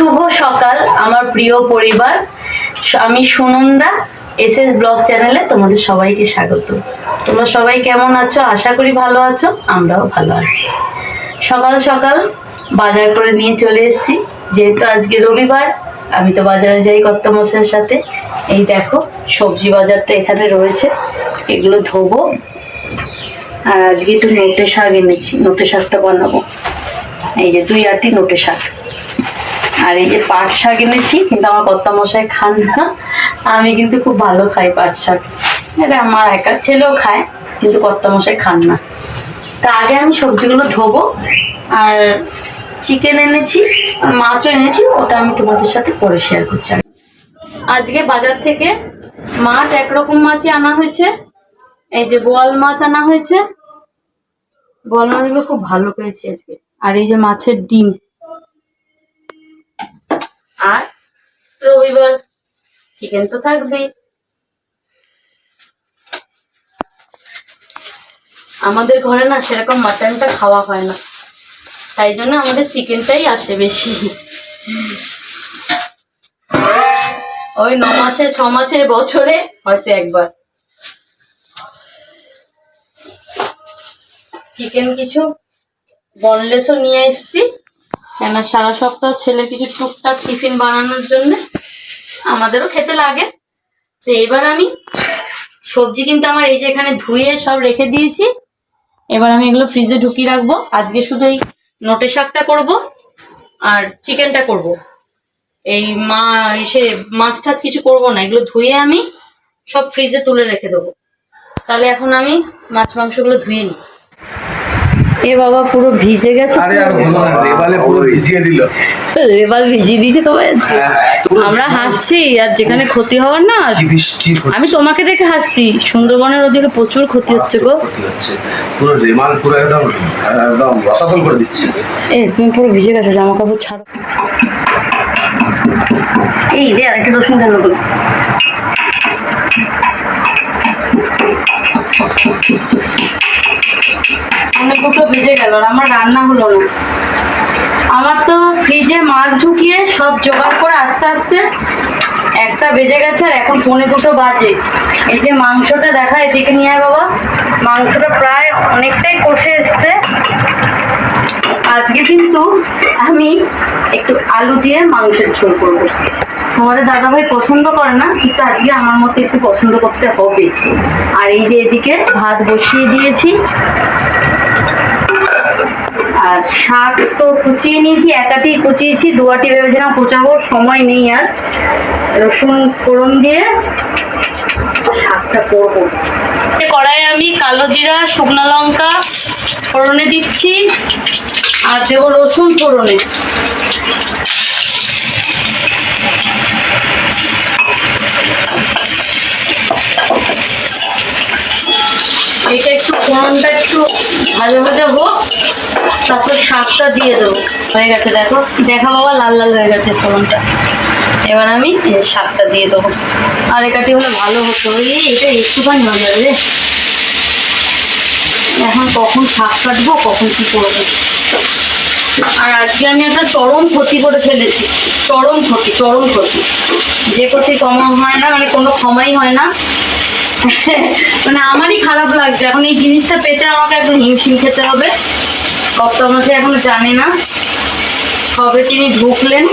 শুভ সকাল, আমার প্রিয় পরিবার। আমি সুনন্দা এস এস ব্লগ চ্যানেলে তোমাদের সবাইকে স্বাগত। তোমরা সবাই কেমন আছো? আশা করি ভালো আছো, আমরাও ভালো আছি। সকাল সকাল বাজার করে নিয়ে চলে এসেছি। যেহেতু আজকে রবিবার, আমি তো বাজারে যাই কর্তামশাইয়ের সাথে। এই দেখো, সবজি বাজারটা এখানে রয়েছে, এগুলো ধোবো। আর আজকে একটু নোটে শাক এনেছি, নোটে শাকটা বানাবো। এই যে দুই আটটি নোটে শাক। আর এই যে পাট শাক এনেছি, কিন্তু আমার কর্তা মশাই খান না। আমি কিন্তু খুব ভালো খাই পাট শাক। এটা আমার একার ছেলেও খায়, কিন্তু কর্তা মশাই খান না। তা আগে আমি সবজিগুলো ধোবো, আর চিকেন এনেছি মাছও এনেছি, ওটা আমি তোমাদের সাথে পরে শেয়ার করছি আজকে বাজার থেকে মাছ একরকম মাছই আনা হয়েছে। এই যে বোয়াল মাছ আনা হয়েছে। বোয়াল মাছগুলো খুব ভালো পেয়েছি আজকে। আর এই যে মাছের ডিম। আর রবিবার চিকেন তো থাকবেই। আমাদের ঘরে না সেরকম মাটনটা খাওয়া হয় না। তাই জন্য আমাদের চিকেনটাই আসে বেশি। ওই ন মাসে, ছ মাসে বছরে হয়তো একবার। চিকেন কিছু বনলেসও নিয়ে এসছি। কেন সারা সপ্তাহ ছেলে কিছু টুকটাক টিফিন বানানোর জন্য আমাদেরও খেতে লাগে। তো এবার আমি সবজি কিন্তু আমার এই যে এখানে ধুয়ে সব রেখে দিয়েছি। এবার আমি এগুলো ফ্রিজে ঢুকিয়ে রাখব। আজকে শুধু এই নোটে শাকটা করব আর চিকেনটা করব। এই মা এসে মাছ টাছ কিছু করব না, এগুলো ধুয়ে আমি সব ফ্রিজে তুলে রেখে দেবো। তাহলে এখন আমি মাছ মাংসগুলো ধুয়ে নিই। এ বাবা পুরো ভিজে গেছে আরে আর বলো না রেবালে পুরো ভিজিয়ে দিল। রেবাল ভিজিয়ে দিয়েছে তোমার হ্যাঁ, আমরা হাসছি আর যেখানে ক্ষতি হওয়ার না আমি তোমাকে দেখে হাসছি সুন্দরবনের ওদিকে প্রচুর ক্ষতি হচ্ছে গো। পুরো রেমাল পুরো একদম একদম রসাতল করে দিচ্ছে। এ তুমি পুরো ভিজে গেছো জামা কাপড় ছাড়ো। এই রে আরেকটা রসুন কেন গো অনেক দুটো ভিজে গেল আমার রান্না হলো না। আমার তো ফ্রিজে মাছ ঢুকিয়ে সব জোগাড় করে আস্তে আস্তে একটা বেজে গেছে আর এখন পৌনে দুটো বাজে। এই যে মাংসটা দেখা, এদিকে নিয়ে বাবা। মাংসটা প্রায় অনেকটাই কষে এসছে। আজকে কিন্তু আমি একটু আলু দিয়ে মাংসের ঝোল করব। তোমাদের দাদাভাই পছন্দ করে না, কিন্তু আজকে আমার মতো একটু পছন্দ করতে হবে। আর এই যে এদিকে ভাত বসিয়ে দিয়েছি। আর শাক তো কুচিয়ে নিয়েছি একাটি কুচিয়েছি দুয়াটি ভেবেছিলাম কুচাবো সময় নেই আর। রসুন ফোড়ন দিয়ে শাকটা করব। কড়াই আমি কালো জিরা, শুকনো লঙ্কা ফোড়নে দিচ্ছি, আর দেবো রসুন ফোড়নে। এটা একটু ফোড়নটা একটু ভালো ভাজা হোক। তারপর শাকটা দিয়ে দেবো। হয়ে গেছে, দেখো। দেখা বাবা, লাল লাল হয়ে গেছে ফোড়নটা। এবার আমি শাকটা দিয়ে দেবো। আর একাটি হলে ভালো হতো। এটা একটুখানি হয়ে যাবে রে। এখন কখন শাক কাটবো, কখন কি করব? আর আজকে আমি একটা চরম ক্ষতি করে ফেলেছি। চরম ক্ষতি চরম ক্ষতি। যে ক্ষতি কমা হয় না মানে কোনো ক্ষমাই হয় না। মানে আমারই খারাপ লাগছে। এখন এই জিনিসটা পেতে আমাকে একদম হিমশিম খেতে হবে। আমাকে এখনও জানে না। কবে তিনি ঢুকলেন।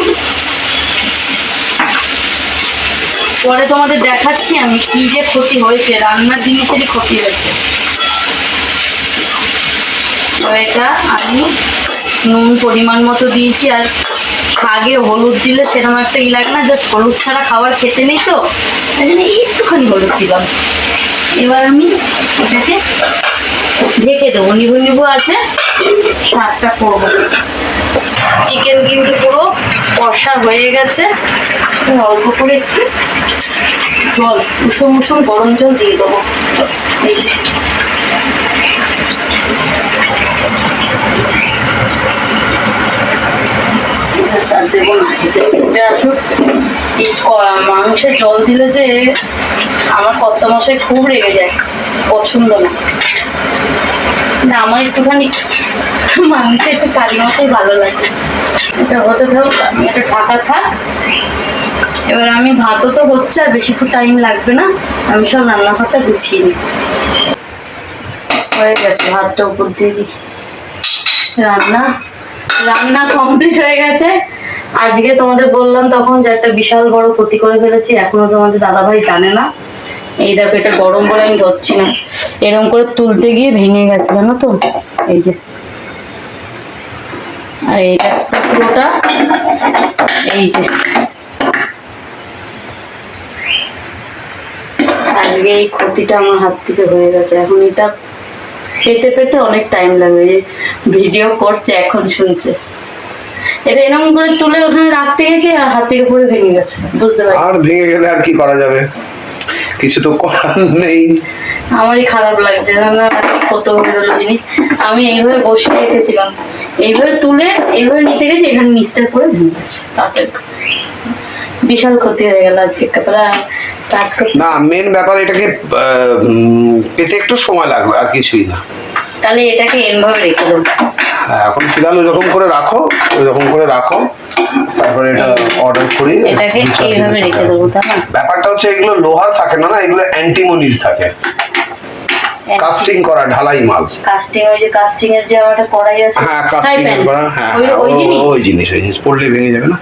পরে তোমাদের দেখাচ্ছি আমি কি যে ক্ষতি হয়েছে, রান্নার জিনিসেরই ক্ষতি হয়েছে। এটা আমি নুন পরিমাণ মতো দিয়েছি, আর শাগে হলুদ দিলে সেরকম একটা ই লাগে না, জাস্ট হলুদ ছাড়া খাবার খেতে নেই তো, তাই জন্য একটুখানি হলুদ দিলাম। এবার আমি এটাকে ঢেকে দেবো, নিবু নিবু আছে শাকটা করব। চিকেন কিন্তু পুরো কষা হয়ে গেছে। অল্প করে একটু জল, উষুম উষুম গরম জল দিয়ে দেবো। যে। দেবো না জল দিলে যে আমার কর্তা মশাই খুব রেগে যায়, পছন্দ না। না, আমার একটুখানি মাংস একটু কারি মতোই ভালো লাগে। এটা হতে থাক আমি এটা ঢাকা থাক। এবার আমি ভাতও তো হচ্ছে, আর বেশি টাইম লাগবে না। আমি সব রান্নাঘরটা গুছিয়ে নিই। হয়ে গেছে, ভাতটা উপর দিয়ে রান্না রান্না কমপ্লিট হয়ে গেছে। আজকে তোমাদের বললাম তখন যে একটা বিশাল বড় ক্ষতি করে ফেলেছি, এখনও তোমাদের দাদাভাই জানে না। এই দেখো, এটা গরম বলে আমি ধরছি না। এরকম করে তুলতে গিয়ে ভেঙে গেছে, জানো তো? এই যে। আর এইটা পুরোটা, এই যে। আজকে এই ক্ষতিটা আমার হাত থেকে হয়ে গেছে। এখন এটা পেতে পেতে অনেক টাইম লাগবে। যে ভিডিও করছে, এখন শুনছে। এটা এরকম করে তুলে ওখানে রাখতে গেছি আর হাত থেকে পরে ভেঙে গেছে। বুঝতে পারছি। আর ভেঙে গেলে আর কি করা যাবে? কিছু তো করার নেই। আমারই খারাপ লাগছে কত গেল জিনিস। আমি এইভাবে বসে রেখেছিলাম। এইভাবে তুলে এইভাবে নিতে গেছি এখানে নিচটা করে ভেঙে গেছে তাতে বিশাল ক্ষতি হয়ে গেল আজকে। কাপড়া কাজ না মেন ব্যাপার এটাকে পেতে একটু সময় লাগবে আর কিছুই না। তাহলে এটাকে এমভাবে রেখে দেবো। হ্যাঁ, এখন ফিলহাল ওই রকম করে রাখো ওই রকম করে রাখো। তারপরে এটা অর্ডার করি এটাকে এইভাবে রেখে দেবো ব্যাপারটা হচ্ছে এগুলো লোহার থাকে না না? এগুলো অ্যান্টিমনির থাকে। কাস্টিং করা ঢালাই মাল। কাস্টিং ওই যে কাস্টিং এর যে আমার একটা কড়াই আছে হ্যাঁ কাস্টিং করা হ্যাঁ ওই জিনিস? ওই জিনিস ওই জিনিস। পড়লে ভেঙে যাবে না?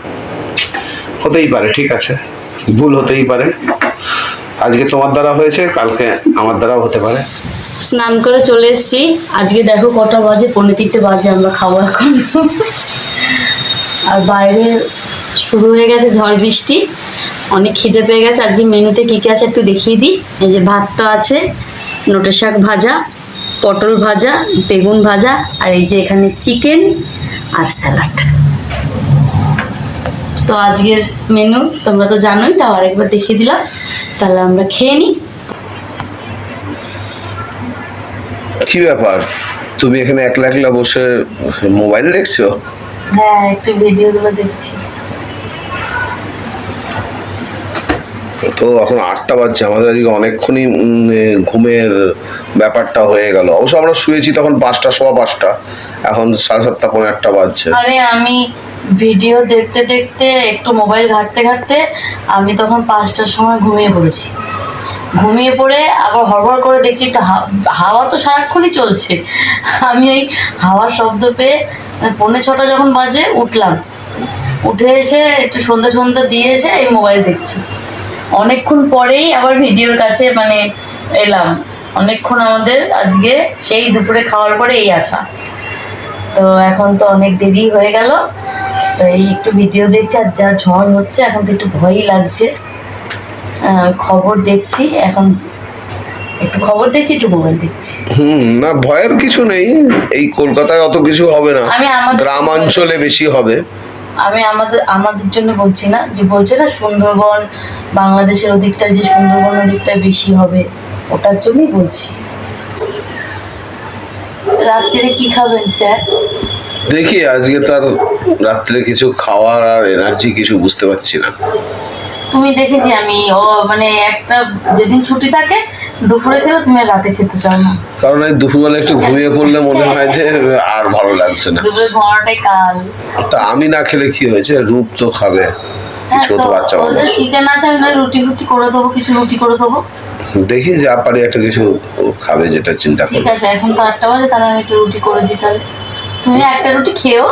হতেই পারে ঠিক আছে। ভুল হতেই পারে। আজকে তোমার দ্বারা হয়েছে কালকে আমার দ্বারাও হতে পারে। স্নান করে চলে এসেছি। আজকে দেখো কটা বাজে পনেরো তিনটে বাজে আমরা খাব এখন। আর বাইরে শুরু হয়ে গেছে ঝড় বৃষ্টি। অনেক খিদে পেয়ে গেছে। আজকে মেনুতে কী কী আছে একটু দেখিয়ে দিই। এই যে ভাত তো আছে, নোটে শাক ভাজা, পটল ভাজা, বেগুন ভাজা, আর এই যে এখানে চিকেন আর স্যালাড। তো আজকের মেনু তোমরা তো জানোই, তাও আরেকবার দেখিয়ে দিলাম। তাহলে আমরা খেয়ে নিই। কি ব্যাপার? তুমি এখানে একলা একলা বসে মোবাইল দেখছ? হ্যাঁ একটু ভিডিওগুলো দেখছি। তো এখন আটটা বাজছে আমাদের আজকে অনেকক্ষণই ঘুমের ব্যাপারটা হয়ে গেল। অবশ্য আমরা শুয়েছি তখন পাঁচটা সোয়া পাঁচটা। এখন সাড়ে সাতটা পনেরো আটটা বাজছে। আরে আমি ভিডিও দেখতে দেখতে একটু মোবাইল ঘাঁটতে ঘাঁটতে আমি তখন পাঁচটার সময় ঘুমিয়ে পড়েছি। ঘুমিয়ে পড়ে আবার হড়বড় করে দেখছি একটা হাওয়া তো সারাক্ষণই চলছে। আমি এই হাওয়ার শব্দ পেয়ে পৌনে ছটা যখন বাজে উঠলাম। উঠে এসে একটু সন্ধ্যা সন্ধ্যা দিয়ে এসে এই মোবাইল দেখছি। অনেকক্ষণ পরেই আবার ভিডিওর কাছে মানে এলাম। অনেকক্ষণ আমাদের আজকে সেই দুপুরে খাওয়ার পরে এই আসা তো এখন তো অনেক দেরি হয়ে গেল। তো এই একটু ভিডিও দেখছি আর যা ঝড় হচ্ছে, এখন তো একটু ভয়ই লাগছে। খবর দেখছি এখন একটু খবর দেখছি একটু মোবাইল দেখছি। হুম না ভয়ের কিছু নেই। এই কলকাতায় অত কিছু হবে না। আমি আমাদের- গ্রাম অঞ্চলে বেশি হবে। আমি আমাদের আমাদের জন্য বলছি না যে বলছে না সুন্দরবন বাংলাদেশের ওদিকটা যে সুন্দরবন ওদিকটা বেশি হবে ওটার জন্যই বলছি। রাত্রিরে কি খাবেন স্যার? দেখি আজকে তার রাত্রে কিছু খাওয়ার আর এনার্জি কিছু বুঝতে পারছি না। তুমি দেখেছি আমি ও মানে একটা যেদিন ছুটি থাকে দুপুরে খেলে তুমি আর রাতে খেতে চাও না। কারণ এই দুপুরবেলা একটু ঘুমিয়ে পড়লে মনে হয় যে আর ভালো লাগছে না। দুপুরে ঘুমানোটাই কাল। তা আমি না খেলে কি হয়েছে? রূপ তো খাবে। হ্যাঁ কিছু তো বাচ্চা ওদের চিকেন আছে আমি রুটি রুটি করে দেবো কিছু রুটি করে দেবো। দেখি যা পারি একটা কিছু খাবে যেটা চিন্তা ঠিক আছে এখন তো আটটা বাজে তাহলে আমি একটু রুটি করে দিই তাহলে। তুমি একটা রুটি খেয়েও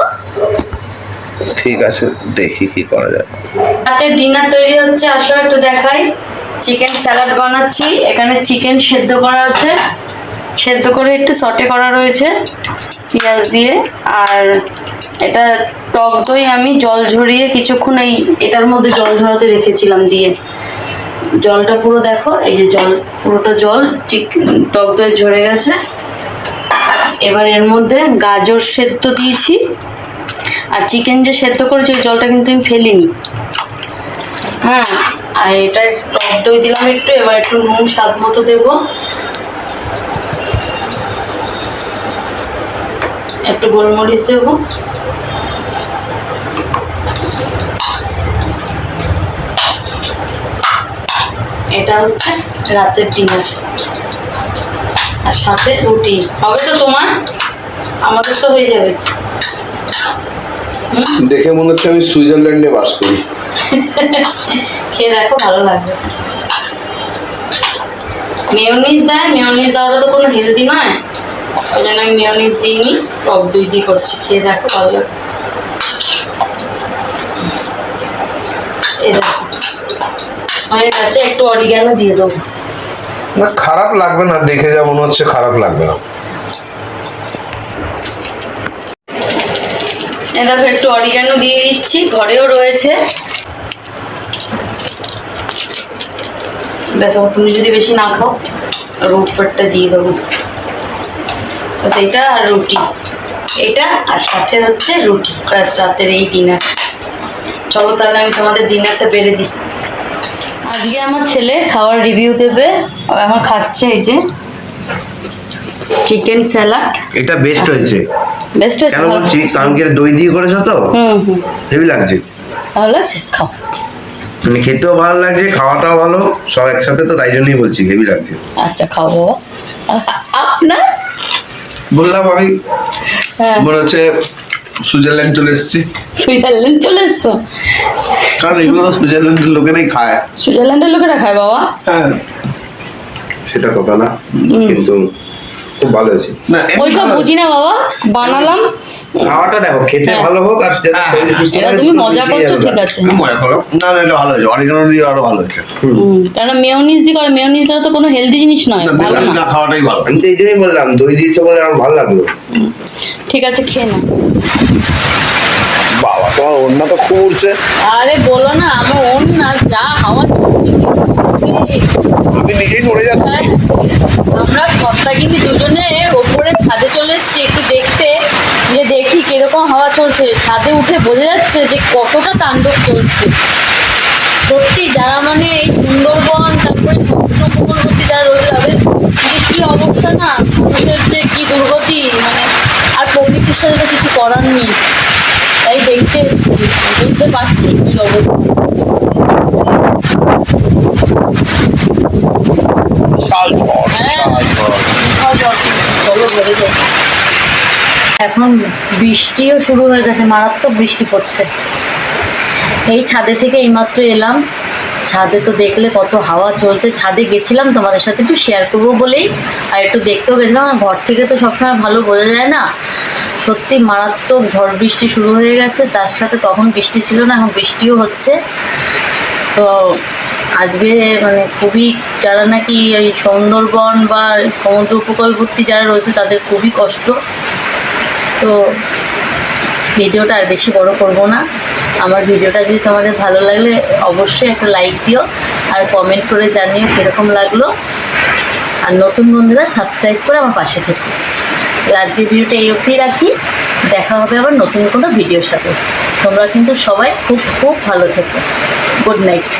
ঠিক আছে, দেখি কি করা যায়। রাতে ডিনার তৈরি হচ্ছে, আসো একটু দেখাই। চিকেন স্যালাড বানাচ্ছি, এখানে চিকেন সেদ্ধ করা আছে। সেদ্ধ করে একটু সটে করা রয়েছে, পেঁয়াজ দিয়ে। আর এটা টক দই আমি জল ঝরিয়ে কিছুক্ষণ এই এটার মধ্যে জল ঝরাতে রেখেছিলাম দিয়ে। জলটা পুরো দেখো, এই যে জল, পুরোটা জল ঠিক টক দই ঝরে গেছে। এবার এর মধ্যে গাজর সেদ্ধ দিয়েছি। আর চিকেন যে সেদ্ধ করেছি, ওই জলটা কিন্তু আমি ফেলিনি। হ্যাঁ আর এটা টক দই দিলাম একটু, এবার একটু নুন, স্বাদ মতো দেবো। একটু গোলমরিচ দেবো। এটা হচ্ছে রাতের ডিনার আর সাথে রুটি। হবে তো তোমার? আমাদের তো হয়ে যাবে। দেখে মনে হচ্ছে আমি সুইজারল্যান্ডে বাস করি। খেয়ে দেখো ভালো লাগবে। মেয়নিজ দেয় মেয়নিজ দেওয়াটা তো কোনো হেলদি নয়। ওই জন্য আমি মেয়নিজ দিইনি টক দই দিয়ে করছি খেয়ে দেখো ভালো লাগবে। এই দেখো। হয়ে গেছে একটু অরিগ্যানো দিয়ে দেবো। না খারাপ লাগবে না দেখে যা মনে হচ্ছে খারাপ লাগবে না। দেখো, একটু অরিগ্যানো দিয়ে দিচ্ছি, ঘরেও রয়েছে। দেখো, তুমি যদি বেশি না খাও আর উপরটা দিয়ে দেবো। এটা আর রুটি। এটা আর সাথে হচ্ছে রুটি, ব্যাস, রাতের এই ডিনার চলো তাহলে আমি তোমাদের ডিনারটা বেড়ে দিই। আজকে আমার ছেলে খাওয়ার রিভিউ দেবে আর আমার খাচ্ছে এই যে। চিকেন স্যালাড এটা বেস্ট হয়েছে। বেস্ট হয়েছে কেন বলছি কারণ কি দই দিয়ে করেছ তো? হুম হুম। হেভি লাগছে। ভালো লাগছে? খাও। মানে খেতেও ভালো লাগছে খাওয়াটাও ভালো সব একসাথে তো তাই জন্যই বলছি হেভি লাগছে। আচ্ছা খাও বাবা। আপনার? বললাম আমি হ্যাঁ। মনে হচ্ছে সুইজারল্যান্ড চলে এসেছি। সুইজারল্যান্ড চলে এসছো? কারণ এগুলো তো সুইজারল্যান্ডের লোকেরাই খায়। সুইজারল্যান্ডের লোকেরা খায় বাবা? হ্যাঁ। সেটা কথা না কিন্তু খুব ভালো আছে না এমনি ওইসব বুঝি না বাবা বানালাম। খাওয়াটা দেখো খেতে হ্যাঁ। ভালো হোক আর থাকে, তুমি মজা করছ, ঠিক আছে। আমি মজা করলাম না না এটা ভালো হয়েছে অরিগানো দিয়ে আরও ভালো হয়েছে। কারণ মেয়নিজ দিয়ে করে মেয়নিজটা তো কোনো হেলদি জিনিস নয় ভালো না। খাওয়াটাই ভালো। আমি তো এই জন্যই বললাম দই দিয়েছ বলে আমার ভালো লাগল। ঠিক আছে খেয়ে নাও। বাবা তোমার ওড়না তো খুব আরে বলো না আমার ওন না যা হাওয়া চলছে আমি নিজেই নড়ে যাচ্ছি। আমরা কর্তা কিন্তু দুজনে ওপরে ছাদে চলে এসেছি, একটু দেখতে যে দেখি কীরকম হাওয়া চলছে। ছাদে উঠে বোঝা যাচ্ছে যে কতটা তাণ্ডব চলছে। সত্যি যারা মানে এই সুন্দরবন, তারপরে সমুদ্র যারা রয়েছে, তাদের যে কি অবস্থা না, মানুষের যে কি দুর্গতি মানে আর প্রকৃতির সাথে তো কিছু করার নেই। তাই দেখতে এসেছি, বুঝতে পারছি কি অবস্থা বিশাল ঝড় হ্যাঁ। বিশাল ঝড় এখন বৃষ্টিও শুরু হয়ে গেছে, মারাত্মক বৃষ্টি পড়ছে। এই ছাদে থেকে এইমাত্র এলাম। ছাদে তো দেখলে কত হাওয়া চলছে। ছাদে গেছিলাম তোমাদের সাথে একটু শেয়ার করব বলেই। আর একটু দেখতেও গেছিলাম ঘর থেকে তো সবসময় ভালো বোঝা যায় না। সত্যি মারাত্মক ঝড় বৃষ্টি শুরু হয়ে গেছে। তার সাথে তখন বৃষ্টি ছিল না, এখন বৃষ্টিও হচ্ছে। তো আজকে মানে খুবই যারা নাকি এই সুন্দরবন বা সমুদ্র উপকূলবর্তী যারা রয়েছে, তাদের খুবই কষ্ট। তো ভিডিওটা আর বেশি বড় করব না। আমার ভিডিওটা যদি তোমাদের ভালো লাগলে অবশ্যই একটা লাইক দিও আর কমেন্ট করে জানিও কীরকম লাগল। আর নতুন বন্ধুরা সাবস্ক্রাইব করে আমার পাশে থেকো। আজকের ভিডিওটা এই অবধি রাখি। দেখা হবে আবার নতুন কোনো ভিডিওর সাথে। তোমরা কিন্তু সবাই খুব খুব ভালো থেকো। Good night